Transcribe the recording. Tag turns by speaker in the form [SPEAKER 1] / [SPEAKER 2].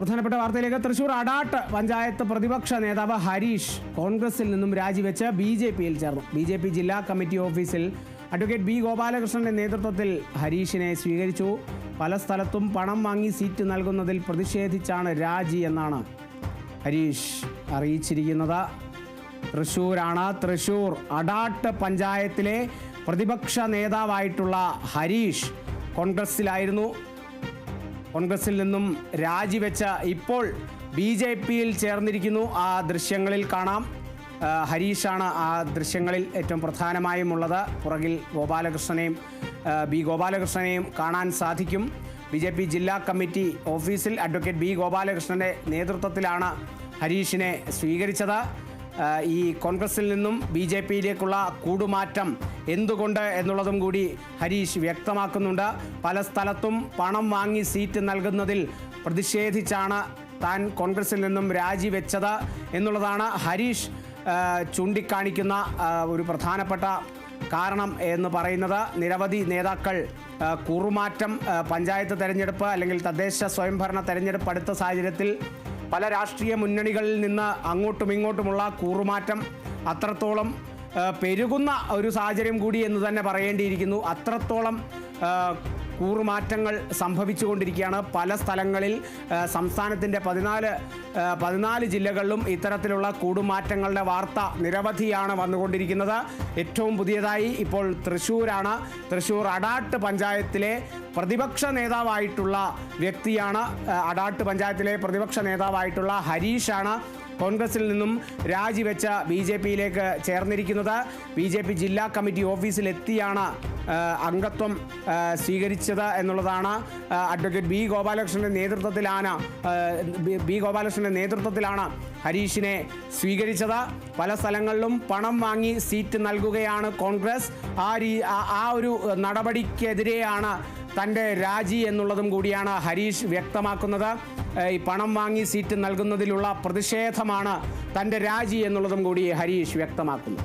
[SPEAKER 1] പ്രധാനപ്പെട്ട വാർത്തയിലേക്ക് തൃശൂർ അടാട്ട് പഞ്ചായത്ത് പ്രതിപക്ഷ നേതാവ് ഹരീഷ് കോൺഗ്രസിൽ നിന്നും രാജിവെച്ച് ബി ജെ പിയിൽ ചേർന്നു. ബി ജെ പി ജില്ലാ കമ്മിറ്റി ഓഫീസിൽ അഡ്വക്കേറ്റ് ബി ഗോപാലകൃഷ്ണന്റെ നേതൃത്വത്തിൽ ഹരീഷിനെ സ്വീകരിച്ചു. പല സ്ഥലത്തും പണം വാങ്ങി സീറ്റ് നൽകുന്നതിൽ പ്രതിഷേധിച്ചാണ് രാജി എന്നാണ് ഹരീഷ് അറിയിച്ചിരിക്കുന്നത്. തൃശൂരാണ്. തൃശൂർ അടാട്ട് പഞ്ചായത്തിലെ പ്രതിപക്ഷ നേതാവായിട്ടുള്ള ഹരീഷ് കോൺഗ്രസിലായിരുന്നു. കോൺഗ്രസിൽ നിന്നും രാജിവെച്ച ഇപ്പോൾ ബി ജെ പിയിൽ ചേർന്നിരിക്കുന്നു. ആ ദൃശ്യങ്ങളിൽ കാണാം. ഹരീഷാണ് ആ ദൃശ്യങ്ങളിൽ ഏറ്റവും പ്രധാനമായും ഉള്ളത് പുറകിൽ ഗോപാലകൃഷ്ണനെയും ബി ഗോപാലകൃഷ്ണനെയും കാണാൻ സാധിക്കും. ബി ജെ പി ജില്ലാ കമ്മിറ്റി ഓഫീസിൽ അഡ്വക്കേറ്റ് ബി ഗോപാലകൃഷ്ണന്റെ നേതൃത്വത്തിലാണ് ഹരീഷിനെ സ്വീകരിച്ചത്. ഈ കോൺഗ്രസിൽ നിന്നും ബി ജെ പിയിലേക്കുള്ള കൂടുമാറ്റം എന്തുകൊണ്ട് എന്നുള്ളതും കൂടി ഹരീഷ് വ്യക്തമാക്കുന്നുണ്ട്. പല സ്ഥലത്തും പണം വാങ്ങി സീറ്റ് നൽകുന്നതിൽ പ്രതിഷേധിച്ചാണ് താൻ കോൺഗ്രസിൽ നിന്നും രാജിവെച്ചത് എന്നുള്ളതാണ് ഹരീഷ് ചൂണ്ടിക്കാണിക്കുന്ന ഒരു പ്രധാനപ്പെട്ട കാരണം എന്ന് പറയുന്നത്. നിരവധി നേതാക്കൾ കൂറുമാറ്റം പഞ്ചായത്ത് തെരഞ്ഞെടുപ്പ് അല്ലെങ്കിൽ തദ്ദേശ സ്വയംഭരണ തെരഞ്ഞെടുപ്പ് അടുത്ത സാഹചര്യത്തിൽ പല രാഷ്ട്രീയ മുന്നണികളിൽ നിന്ന് അങ്ങോട്ടും ഇങ്ങോട്ടുമുള്ള കൂറുമാറ്റം അത്രത്തോളം പെരുകുന്ന ഒരു സാഹചര്യം കൂടി എന്ന് തന്നെ പറയേണ്ടിയിരിക്കുന്നു. അത്രത്തോളം കൂറുമാറ്റങ്ങൾ സംഭവിച്ചുകൊണ്ടിരിക്കുകയാണ്. പല സ്ഥലങ്ങളിൽ സംസ്ഥാനത്തിന്റെ പതിനാല് പതിനാല് ജില്ലകളിലും ഇത്തരത്തിലുള്ള കൂടുമാറ്റങ്ങളുടെ വാർത്ത നിരവധിയാണ് വന്നുകൊണ്ടിരിക്കുന്നത്. ഏറ്റവും പുതിയതായി ഇപ്പോൾ തൃശ്ശൂരാണ്. തൃശ്ശൂർ അടാട്ട് പഞ്ചായത്തിലെ പ്രതിപക്ഷ നേതാവായിട്ടുള്ള വ്യക്തിയാണ് അടാട്ട് പഞ്ചായത്തിലെ പ്രതിപക്ഷ നേതാവായിട്ടുള്ള ഹരീഷാണ് കോൺഗ്രസിൽ നിന്നും രാജിവെച്ച ബി ജെ പിയിലേക്ക് ചേർന്നിരിക്കുന്നത്. ബി ജെ പി ജില്ലാ കമ്മിറ്റി ഓഫീസിലെത്തിയാണ് അംഗത്വം സ്വീകരിച്ചത് എന്നുള്ളതാണ്. അഡ്വക്കേറ്റ് ബി ഗോപാലകൃഷ്ണന്റെ നേതൃത്വത്തിലാണ് ബി- ഗോപാലകൃഷ്ണന്റെ നേതൃത്വത്തിലാണ് ഹരീഷിനെ സ്വീകരിച്ചത്. പല സ്ഥലങ്ങളിലും പണം വാങ്ങി സീറ്റ് നൽകുകയാണ് കോൺഗ്രസ്. ആ രീ ആ ഒരു നടപടിക്കെതിരെയാണ് തന്റെ രാജി എന്നുള്ളതും കൂടിയാണ് ഹരീഷ് വ്യക്തമാക്കുന്നത്. ഈ പണം വാങ്ങി സീറ്റ് നൽകുന്നതിലുള്ള പ്രതിഷേധമാണ് തന്റെ രാജി എന്നുള്ളതും കൂടി ഹരീഷ് വ്യക്തമാക്കുന്നു.